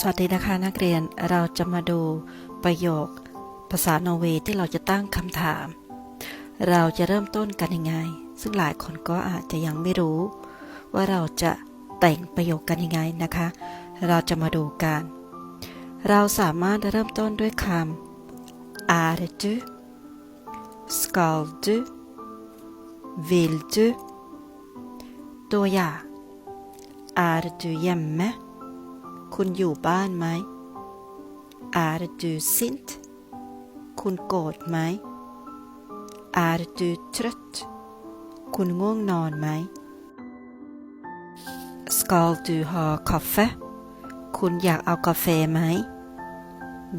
สวัสดีนะคะนักเรียนเราจะมาดูประโยค ภาษาโนเวย์ที่เราจะตั้งคำถาม เราจะเริ่มต้นกันยังไง ซึ่งหลายคนก็อาจจะยังไม่รู้ ว่าเราจะแต่งประโยคกันยังไงนะคะ เราจะมาดูกัน เราสามารถเริ่มต้นด้วยคำ är du ska du vil du ตัวอย่าง är du hemma คุณอยู่บ้านไหม är du sint คุณโกรธไหม är du trött คุณง่วงนอนไหม ska du ha kaffe คุณอยากเอากาแฟไหม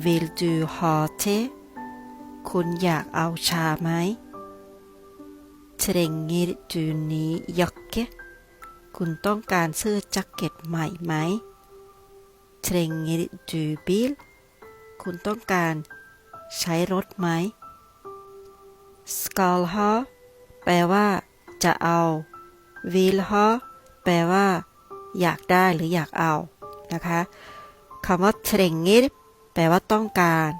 vill du ha te คุณอยากเอาชาไหม trenger du ny jakke คุณต้องการเสื้อแจ็คเก็ตใหม่ไหม trenger du bil คุณต้องการ ใช้รถไหม skal ha แปลว่า จะเอา will ha แปลว่า อยากได้หรืออยากเอา นะคะคำว่า trenger แปลว่าต้องการ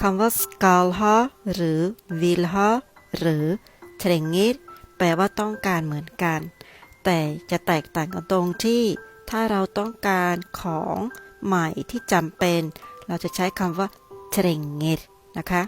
คำว่า skal ha หรือ will ha หรือ trenger แปลว่าต้องการเหมือนกัน แต่จะแตกต่างกันตรงที่ ถ้าเราต้องการของใหม่ที่จำเป็น เราจะใช้คำว่าเทรงเงนะคะ